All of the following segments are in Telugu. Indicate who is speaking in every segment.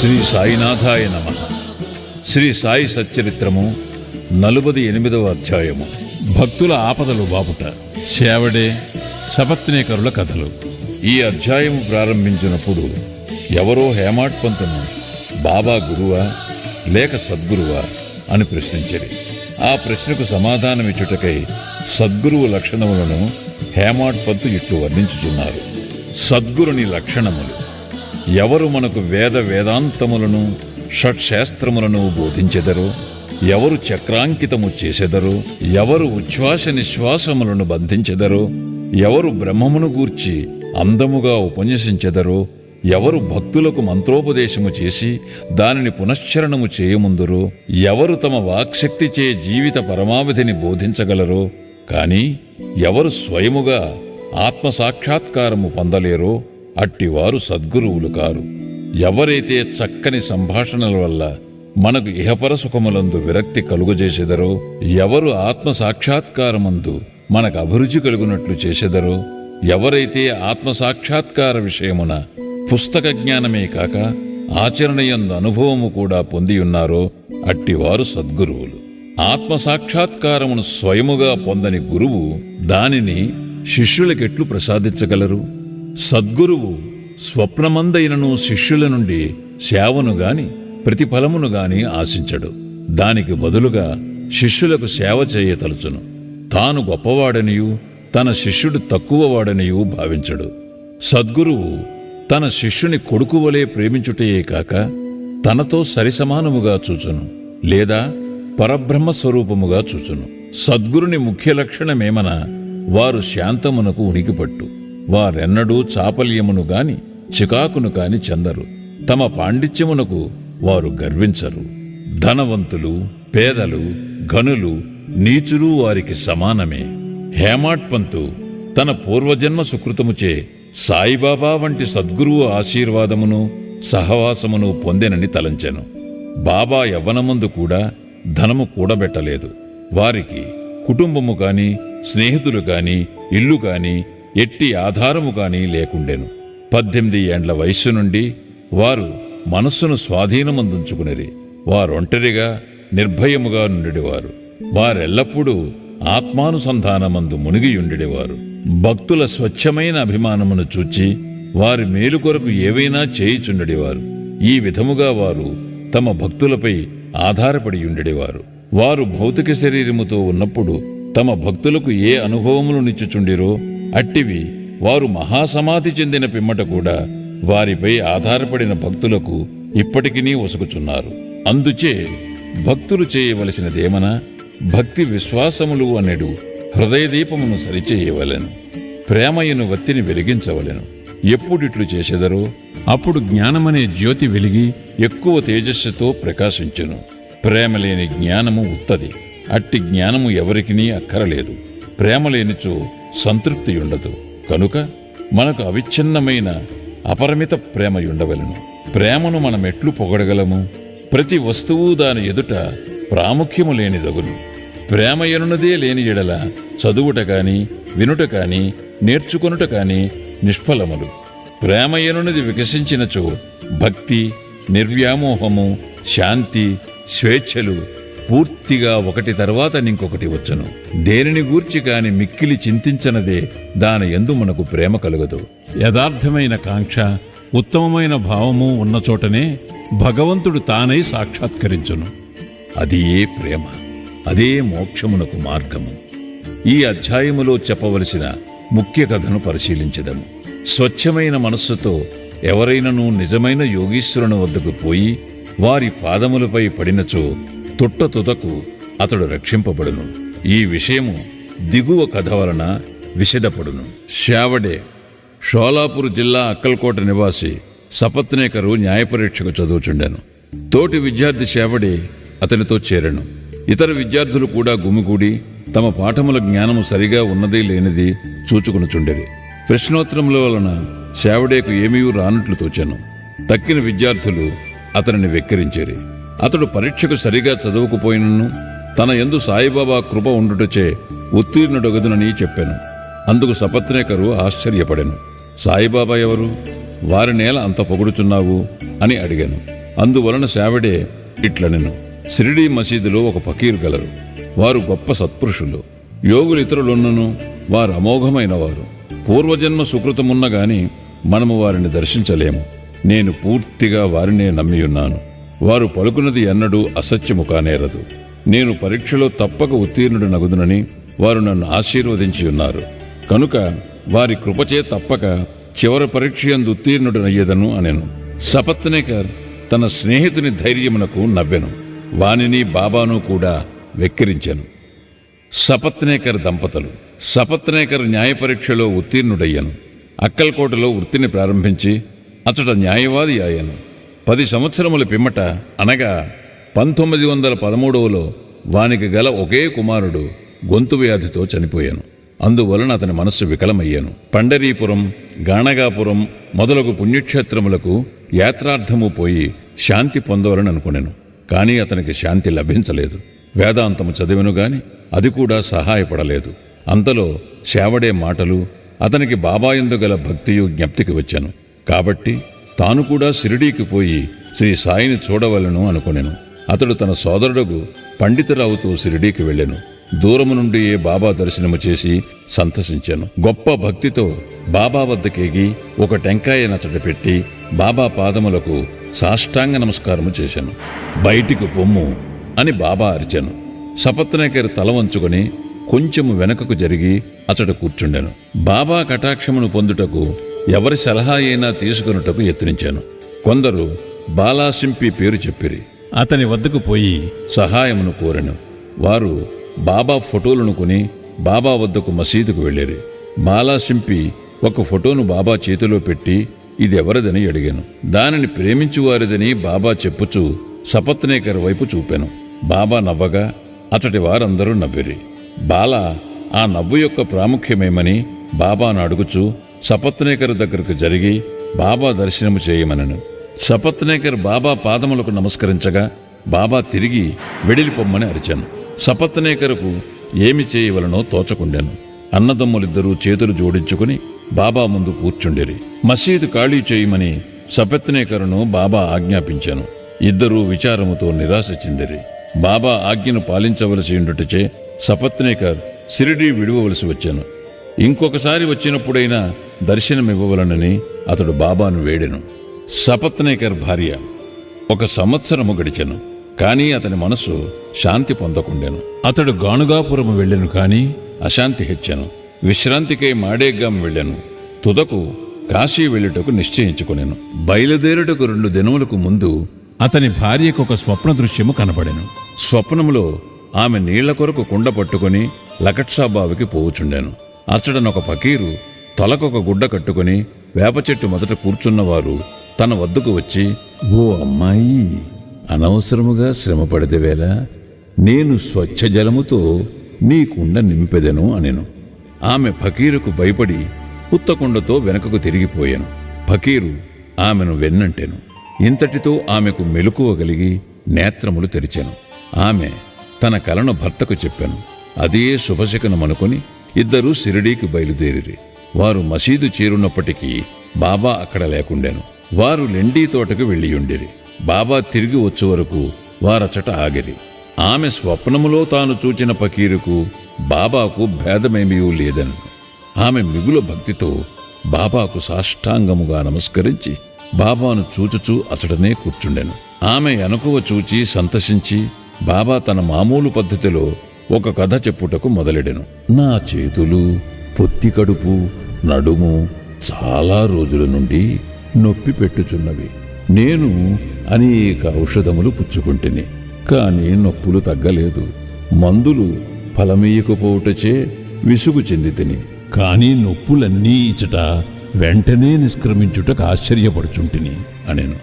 Speaker 1: శ్రీ సాయినాథాయ నమ. శ్రీ సాయి సచ్చరిత్రము నలుబది ఎనిమిదవ అధ్యాయము. భక్తుల ఆపదలు బాపుట. సేవడే సపత్నేకరుల కథలు. ఈ అధ్యాయము ప్రారంభించినప్పుడు ఎవరో హేమాడ్ పంతును బాబా గురువా లేక సద్గురువా? అని ప్రశ్నించరు. ఆ ప్రశ్నకు సమాధానమిచ్చుటకై సద్గురువు లక్షణములను హేమాడ్ పంతు ఇట్లు వర్ణించుచున్నారు. సద్గురుని లక్షణములు. ఎవరు మనకు వేద వేదాంతములను షట్శాస్త్రములను బోధించెదరో? ఎవరు చక్రాంకితము చేసెదరో? ఎవరు ఉచ్ఛ్వాస నిశ్వాసములను బంధించెదరో? ఎవరు బ్రహ్మమును గూర్చి అందముగా ఉపన్యసించెదరో? ఎవరు భక్తులకు మంత్రోపదేశము చేసి దానిని పునశ్చరణము చేయముందురో? ఎవరు తమ వాక్శక్తిచే జీవిత పరమావధిని బోధించగలరో? కానీ ఎవరు స్వయముగా ఆత్మసాక్షాత్కారము పొందలేరో? అట్టివారు సద్గురువులు కారు. ఎవరైతే చక్కని సంభాషణల వల్ల మనకు ఇహపర సుఖములందు విరక్తి కలుగజేసెదరో ఎవరు ఆత్మ సాక్షాత్కారమందు మనకు అభిరుచి కలుగునట్లు చేసెదరో ఎవరైతే ఆత్మ సాక్షాత్కార విషయమున పుస్తక జ్ఞానమే కాక ఆచరణయందు అనుభవము కూడా పొంది ఉన్నారో అట్టివారు సద్గురువులు. ఆత్మ సాక్షాత్కారమును స్వయముగా పొందని గురువు దానిని శిష్యులకెట్లు ప్రసాదించగలరు? సద్గురువు స్వప్నమందైనను శిష్యుల నుండి సేవను గాని ప్రతిఫలమును గాని ఆశించడు. దానికి బదులుగా శిష్యులకు సేవ చేయతలుచును తాను గొప్పవాడనియు తన శిష్యుడు తక్కువవాడనియు భావించడు. సద్గురువు తన శిష్యుని కొడుకు వలె ప్రేమించుటయే కాక తనతో సరిసమానముగా చూచును లేదా పరబ్రహ్మ స్వరూపముగా చూచును. సద్గురుని ముఖ్య లక్షణమేమన వారు శాంతమునకు ఉనికిపట్టు. వారెన్నడూ చాపల్యమును గాని చికాకును కాని చెందరు. తమ పాండిత్యమునకు వారు గర్వించరు. ధనవంతులు పేదలు ఘనులు నీచులు వారికి సమానమే. హేమాట్ పంతు తన పూర్వజన్మ సుకృతముచే సాయిబాబా వంటి సద్గురువు ఆశీర్వాదమును సహవాసమును పొందెనని తలంచెను. బాబా యవ్వనమందు కూడా ధనము కూడబెట్టలేదు. వారికి కుటుంబము కాని స్నేహితులు కాని ఇల్లు కాని ఎట్టి ఆధారము కానీ లేకుండెను. పద్దెనిమిది ఏండ్ల వయస్సు నుండి వారు మనస్సును స్వాధీనమందుంచుకునిరి. వారొంటరిగా నిర్భయముగా నుండివారు వారెల్లప్పుడూ ఆత్మానుసంధానమందు మునిగియుండెడివారు. భక్తుల స్వచ్ఛమైన అభిమానమును చూచి వారి మేలు కొరకు ఏవైనా చేయిచుండెడివారు. ఈ విధముగా వారు తమ భక్తులపై ఆధారపడి ఉండేవారు వారు భౌతిక శరీరముతో ఉన్నప్పుడు తమ భక్తులకు ఏ అనుభవములు నిచ్చుచుండిరో అట్టివి. వారు మహాసమాధి చెందిన పిమ్మట కూడా వారిపై ఆధారపడిన భక్తులకు ఇప్పటికినీ ఉసుకుచున్నారు అందుచే భక్తులు చేయవలసినదేమనా? భక్తి విశ్వాసములు అనెడు హృదయదీపమును సరిచేయవలెను. ప్రేమయును వత్తిని వెలిగించవలెను. ఎప్పుడిట్లు చేసెదరో అప్పుడు జ్ఞానమనే జ్యోతి వెలిగి ఎక్కువ తేజస్సుతో ప్రకాశించును. ప్రేమ లేని జ్ఞానము ఉత్తది. అట్టి జ్ఞానము ఎవరికినీ అక్కరలేదు. ప్రేమ లేనిచో సంతృప్తి ఉండదు కనుక మనకు అవిచ్ఛిన్నమైన అపరిమిత ప్రేమ ఉండవలను ప్రేమను మనం ఎట్లు పొగడగలము. ప్రతి వస్తువు దాని ఎదుట ప్రాముఖ్యము లేనిదగును. ప్రేమ ఎనున్నదే లేని ఎడల చదువుట కాని వినుట కాని నేర్చుకొనుట కాని నిష్ఫలములు. ప్రేమ ఎనున్నది వికసించినచో భక్తి నిర్వ్యామోహము శాంతి స్వేచ్ఛలు పూర్తిగా ఒకటి తర్వాత ఇంకొకటి వచ్చును. దేనిని గూర్చి కాని మిక్కిలి చింతించనదే దాని ఎందు మనకు ప్రేమ కలుగదు. యథార్థమైన కాంక్ష ఉత్తమమైన భావము ఉన్న చోటనే భగవంతుడు తానై సాక్షాత్కరించును. అది ఏ ప్రేమ అదే మోక్షమునకు మార్గము. ఈ అధ్యాయములో చెప్పవలసిన ముఖ్య కథను పరిశీలించదము. స్వచ్ఛమైన మనస్సుతో ఎవరైనను నిజమైన యోగీశ్వరుని వద్దకు పోయి వారి పాదములపై పడినచో తుట్ట తుదకు అతడు రక్షింపబడును. ఈ విషయము దిగువ కథ వలన విషదపడును శావడే షోలాపూర్ జిల్లా అక్కల్కోట నివాసి సపత్నేకరు న్యాయపరీక్షకు చదువుచుండెను. తోటి విద్యార్థి శావడే అతనితో చేరెను. ఇతర విద్యార్థులు కూడా గుమిగూడి తమ పాఠముల జ్ఞానము సరిగా ఉన్నది లేనిది చూచుకునుచుండెరి. ప్రశ్నోత్తరముల వలన శావడేకు ఏమీ రానట్లు తోచాను. తక్కిన విద్యార్థులు అతనిని వెక్కిరించేరి. అతడు పరీక్షకు సరిగా చదువుకుపోయినను. తన ఎందు సాయిబాబా కృప ఉండుటచే ఉత్తీర్ణుడొగదునని చెప్పాను. అందుకు సపత్నేకరు ఆశ్చర్యపడెను. సాయిబాబా ఎవరు? వారి నేల అంత పొగుడుచున్నావు? అని అడిగాను. అందువలన శావిడే ఇట్లనెను. షిరిడీ మసీదులో ఒక ఫకీరు గలరు. వారు గొప్ప సత్పురుషులు. యోగులు ఇతరులున్నను వారు అమోఘమైన వారు పూర్వజన్మ సుకృతమున్న గాని మనము వారిని దర్శించలేము. నేను పూర్తిగా వారినే నమ్మియున్నాను. వారు పలుకున్నది ఎన్నడూ అసత్యము కానేరదు. నేను పరీక్షలో తప్పక ఉత్తీర్ణుడు నగుదునని వారు నన్ను ఆశీర్వదించి ఉన్నారు. కనుక వారి కృపచే తప్పక చివరి పరీక్ష యందు ఉత్తీర్ణుడనయ్యేదను అనెను. సపత్నేకర్ తన స్నేహితుని ధైర్యమునకు నవ్వెను. వానిని బాబాను కూడా వెక్కిరించెను. సపత్నేకర్ దంపతులు. సపత్నేకర్ న్యాయ పరీక్షలో ఉత్తీర్ణుడయ్యను. అక్కల్కోటలో వృత్తిని ప్రారంభించి అతడు న్యాయవాది అయ్యాను. పది సంవత్సరముల పిమ్మట అనగా పంతొమ్మిది వందల పదమూడవలో వానికి గల ఒకే కుమారుడు గొంతు వ్యాధితో చనిపోయాను. అందువలన అతని మనస్సు వికలమయ్యాను. పండరీపురం గాణగాపురం మొదలగు పుణ్యక్షేత్రములకు యాత్రార్థము పోయి శాంతి పొందవలని అనుకునేను. కానీ అతనికి శాంతి లభించలేదు. వేదాంతము చదివెను గాని అది కూడా సహాయపడలేదు. అంతలో శావడే మాటలు అతనికి బాబాయందు గల భక్తియు జ్ఞప్తికి వచ్చాను. కాబట్టి తాను కూడా షిరిడీకి పోయి శ్రీ సాయిని చూడవలను అనుకునేను. అతడు తన సోదరుడుగు పండితురావుతో షిరిడీకి వెళ్ళెను. దూరము నుండి ఏ బాబా దర్శనము చేసి సంతసించాను. గొప్ప భక్తితో బాబా వద్దకేగి ఒక టెంకాయ నచ్చట పెట్టి బాబా పాదములకు సాష్టాంగ నమస్కారము చేశాను. బయటికి పొమ్ము అని బాబా అరిచాను. సపత్నేకర్ తల వంచుకొని కొంచెము వెనకకు జరిగి అతడు కూర్చుండెను. బాబా కటాక్షమును పొందుటకు ఎవరి సలహా అయినా తీసుకొనుటకు యత్నించాను. కొందరు బాలాసింపి పేరు చెప్పిరి.
Speaker 2: అతని వద్దకు పోయి
Speaker 1: సహాయమును కోరెను. వారు బాబా ఫోటోలను కొని బాబా వద్దకు మసీదుకు వెళ్ళిరి. బాలాసింపి ఒక ఫోటోను బాబా చేతిలో పెట్టి ఇది ఎవరిదని అడిగాను. దానిని ప్రేమించువారిదని బాబా చెప్పుచూ సపత్నేకర్ వైపు చూపాను. బాబా నవ్వగా అతడి వారందరూ నవ్విరి. బాల ఆ నవ్వు యొక్క ప్రాముఖ్యమేమని బాబాను అడుగుచూ సపత్నేకర్ దగ్గరకు జరిగి బాబా దర్శనము చేయమనను. సపత్నేకర్ బాబా పాదములకు నమస్కరించగా బాబా తిరిగి వెడిలిపొమ్మని అరిచాను. సపత్నేకరకు ఏమి చేయవలనో తోచకుండాను. అన్నదమ్ములిద్దరూ చేతులు జోడించుకుని బాబా ముందు కూర్చుండిరి. మసీదు ఖాళీ చేయమని సపత్నేకరును బాబా ఆజ్ఞాపించాను. ఇద్దరూ విచారముతో నిరాశ చెందిరి. బాబా ఆజ్ఞను పాలించవలసి ఉండుటచే సపత్నేకర్ సిరిడి విడువవలసి వచ్చాను. ఇంకొకసారి వచ్చినప్పుడైనా దర్శనమివ్వవలనని అతడు బాబాను వేడెను. సపత్నేకర్ భార్య ఒక సంవత్సరము గడిచెను కానీ అతని మనసు శాంతి పొందకుండెను.
Speaker 2: అతడు గాణుగాపురము వెళ్ళెను కాని
Speaker 1: అశాంతి హెచ్చెను. విశ్రాంతికై మాడేగ్గాం వెళ్ళాను. తుదకు కాశీ వెళ్ళుటకు నిశ్చయించుకొనెను. బయలుదేరుటకు రెండు దినములకు ముందు
Speaker 2: అతని భార్యకు ఒక స్వప్న దృశ్యము కనబడెను.
Speaker 1: స్వప్నములో ఆమె నీళ్ళ కొరకు కుండ పట్టుకొని లకట్సాబావికి పోవుచుండాను. అచ్చడనొక ఫకీరు తలకొక గుడ్డ కట్టుకొని వేప చెట్టు మొదట కూర్చున్నవారు తన వద్దకు వచ్చి ఓ అమ్మాయి అనవసరముగా శ్రమపడదవేళ నేను స్వచ్ఛ జలముతో నీ కుండ నింపెదను అనెను. ఆమె ఫకీరుకు భయపడి ఉత్తకుండతో వెనకకు తిరిగిపోయాను. ఫకీరు ఆమెను వెన్నంటెను. ఇంతటితో ఆమెకు మెలకువగలిగి నేత్రములు తెరిచాను. ఆమె తన కలను భర్తకు చెప్పాను. అదే శుభశకనమనుకుని ఇద్దరూ సిరిడీకి బయలుదేరిరి. వారు మసీదు చేరున్నప్పటికీ బాబా అక్కడ లేకుండెను. వారు లెండీ తోటకు వెళ్ళియుండిరి. బాబా తిరిగి వచ్చే వరకు వారచట ఆగిరి. ఆమె స్వప్నములో తాను చూచిన పకీరుకు బాబాకు భేదమేమీ లేదని. ఆమె మిగుల భక్తితో బాబాకు సాష్టాంగముగా నమస్కరించి బాబాను చూచుచూ అతడనే కూర్చుండెను. ఆమె ఎనకువ చూచి సంతసించి బాబా తన మామూలు పద్ధతిలో ఒక కథ చెప్పుటకు మొదలెడెను. నా చేతులు పొత్తి కడుపు నడుము చాలా రోజుల నుండి నొప్పి పెట్టుచున్నవి. నేను అనేక ఔషధములు పుచ్చుకుంటుని కానీ నొప్పులు తగ్గలేదు. మందులు ఫలమీయకపోవుటచే విసుగు చెంది తిని
Speaker 2: కానీ నొప్పులన్నీ ఇచ్చట వెంటనే నిష్క్రమించుటకు ఆశ్చర్యపడుచుంటిని
Speaker 1: అనేను.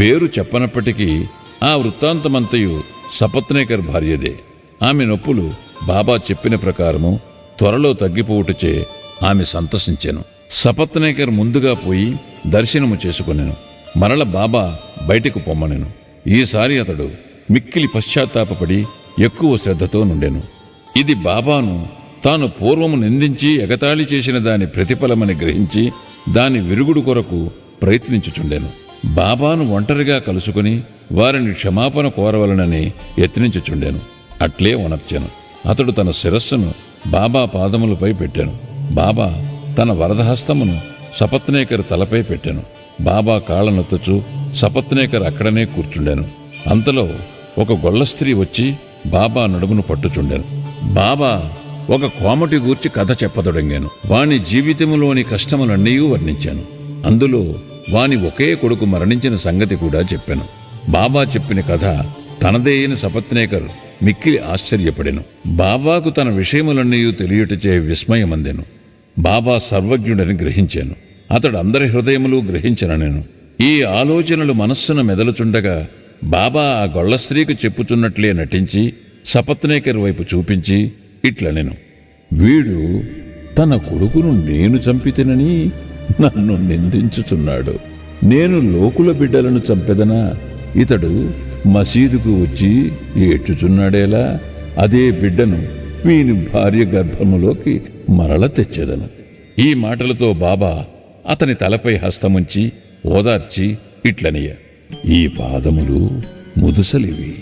Speaker 1: పేరు చెప్పనప్పటికీ ఆ వృత్తాంతమంతయు సపత్నేకర్ భార్యదే. ఆమె నొప్పులు బాబా చెప్పిన ప్రకారము త్వరలో తగ్గిపోవుటచే ఆమె సంతసించాను. సపత్నేకర్ ముందుగా పోయి దర్శనము చేసుకునేను. మరల బాబా బయటకు పొమ్మనెను. ఈసారి అతడు మిక్కిలి పశ్చాత్తాపడి ఎక్కువ శ్రద్ధతో నుండెను. ఇది బాబాను తాను పూర్వము నిందించి ఎగతాళి చేసిన దాని ప్రతిఫలమని గ్రహించి దాని విరుగుడు కొరకు ప్రయత్నించుచుండెను. బాబాను ఒంటరిగా కలుసుకుని వారిని క్షమాపణ కోరవలనని యత్నించుచుండెను. అట్లే ఉనర్చాను అతడు తన శిరస్సును బాబా పాదములపై పెట్టాను. బాబా తన వరదహస్తమును సపత్నేకర్ తలపై పెట్టాను. బాబా కాళ్ళనొత్తుచు సపత్నేకర్ అక్కడనే కూర్చుండాను. అంతలో ఒక గొల్ల స్త్రీ వచ్చి బాబా నడుమును పట్టుచుండెను. బాబా ఒక కోమటి గూర్చి కథ చెప్పదొడంగాను. వాని జీవితములోని కష్టములన్నీ వర్ణించాను. అందులో వాని ఒకే కొడుకు మరణించిన సంగతి కూడా చెప్పాను. బాబా చెప్పిన కథ తనదేయని సపత్నేకర్ మిక్కిలి ఆశ్చర్యపడెను. బాబాకు తన విషయములన్నీ తెలియటచే విస్మయమందెను. బాబా సర్వజ్ఞుడని గ్రహించాను. అతడు అందరి హృదయములు గ్రహించననెను. ఈ ఆలోచనలు మనస్సును మెదలుచుండగా బాబా ఆ గొళ్ళ స్త్రీకి చెప్పుచున్నట్లే నటించి సపత్నేకర్ వైపు చూపించి ఇట్ల నేను వీడు తన కొడుకును నేను చంపితేనని నన్ను నిందించుచున్నాడు. నేను లోకుల బిడ్డలను చంపెదనా? ఇతడు మసీదుకు వచ్చి ఏడ్చుచున్నాడేలా? అదే బిడ్డను వీని భార్య గర్భములోకి మరల తెచ్చేదను. ఈ మాటలతో బాబా అతని తలపై హస్తముంచి ఓదార్చి ఇట్లనియ ఈ పాదములు ముదుసలివి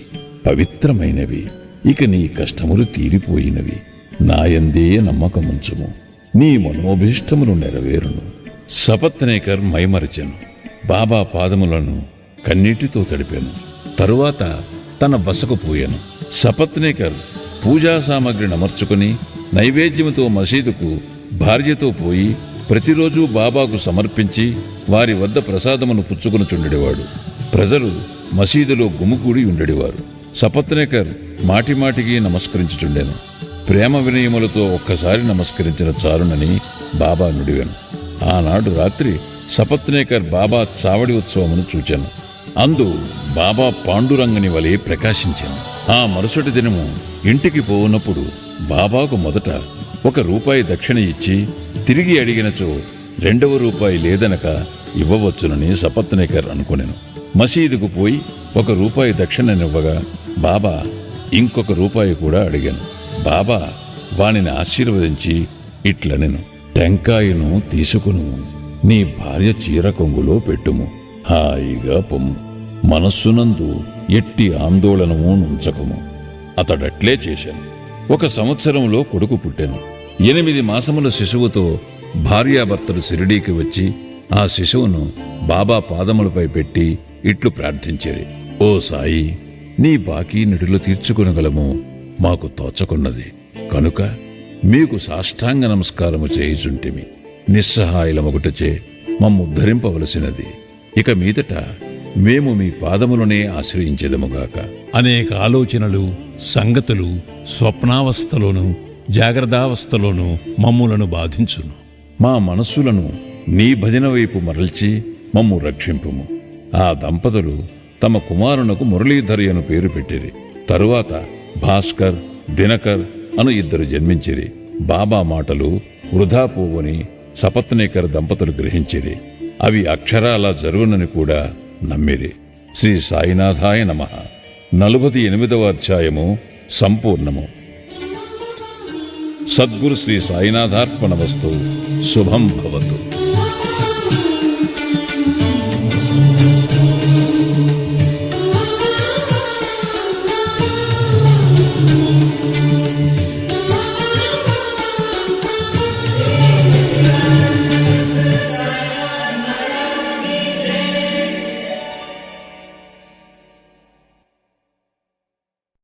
Speaker 1: పవిత్రమైనవి ఇక నీ కష్టములు తీరిపోయినవి. నాయందే నమ్మకముంచుము. నీ మనోభీష్టములు నెరవేరును. సపత్నేకర్ మైమరిచెను. బాబా పాదములను కన్నీటితో తడిపాను. తరువాత తన బసకు పోయాను. సపత్నేకర్ పూజా సామగ్రిని అమర్చుకుని నైవేద్యముతో మసీదుకు భార్యతో పోయి ప్రతిరోజు బాబాకు సమర్పించి వారి వద్ద ప్రసాదమును పుచ్చుకుని ప్రజలు మసీదులో గుమికూడి ఉండేవారు సపత్నేకర్ మాటిమాటికి నమస్కరించుచుండెను ప్రేమ వినయములతో ఒక్కసారి నమస్కరించిన చారునని బాబా నుడివెను. ఆనాడు రాత్రి సపత్నేకర్ బాబా చావడి ఉత్సవమును చూచాను. అందు బాబా పాండురంగని వలె ప్రకాశించాను ఆ మరుసటి దినము ఇంటికి పోవునప్పుడు బాబాకు మొదట ఒక రూపాయి దక్షిణ ఇచ్చి తిరిగి అడిగినచో రెండవ రూపాయి లేదనక ఇవ్వవచ్చునని సపత్నేకర్ అనుకునేను. మసీదుకు పోయి ఒక రూపాయి దక్షిణనివ్వగా బాబా ఇంకొక రూపాయి కూడా అడిగాను. బాబా వానిని ఆశీర్వదించి ఇట్లనెను. టెంకాయను తీసుకును నీ భార్య చీర కొంగులో పెట్టుము. హాయిగా పొమ్ము. మనస్సునందు ఎట్టి ఆందోళనము నుంచకము. అతడట్లే చేశాను. ఒక సంవత్సరంలో కొడుకు పుట్టాను. ఎనిమిది మాసముల శిశువుతో భార్యాభర్తలు సిరిడీకి వచ్చి ఆ శిశువును బాబా పాదములపై పెట్టి ఇట్లు ప్రార్థించేది ఓ సాయి నీ బాకీ నిడులు తీర్చుకొనగలము మాకు తోచకున్నది. కనుక మీకు సాష్టాంగ నమస్కారము చేయుచుంటిమి. నిస్సహాయులమొకటచే మమ్ము ఉద్ధరింపవలసినది. ఇక మీదట మేము మీ పాదములనే ఆశ్రయించెదముగాక.
Speaker 2: అనేక ఆలోచనలు సంగతులు స్వప్నావస్థలోను జాగ్రత్తావస్థలోను మమ్ములను బాధించును.
Speaker 1: మా మనస్సులను నీ భజన వైపు మరల్చి మమ్ము రక్షింపుము. ఆ దంపతులు తమ కుమారునకు మురళీధరి అను పేరు పెట్టిరి. తరువాత భాస్కర్ దినకర్ అను ఇద్దరు జన్మించిరి. బాబా మాటలు వృధా పోవని సపత్నేకర్ దంపతులు గ్రహించిరి. అవి అక్షరాల జరుగునని కూడా నమ్మిరి. శ్రీ సాయినాథాయ నమ. నలుబది ఎనిమిదవ అధ్యాయము సంపూర్ణము. సద్గురు శ్రీ సాయినాథార్పణమస్తు. శుభం భవతు.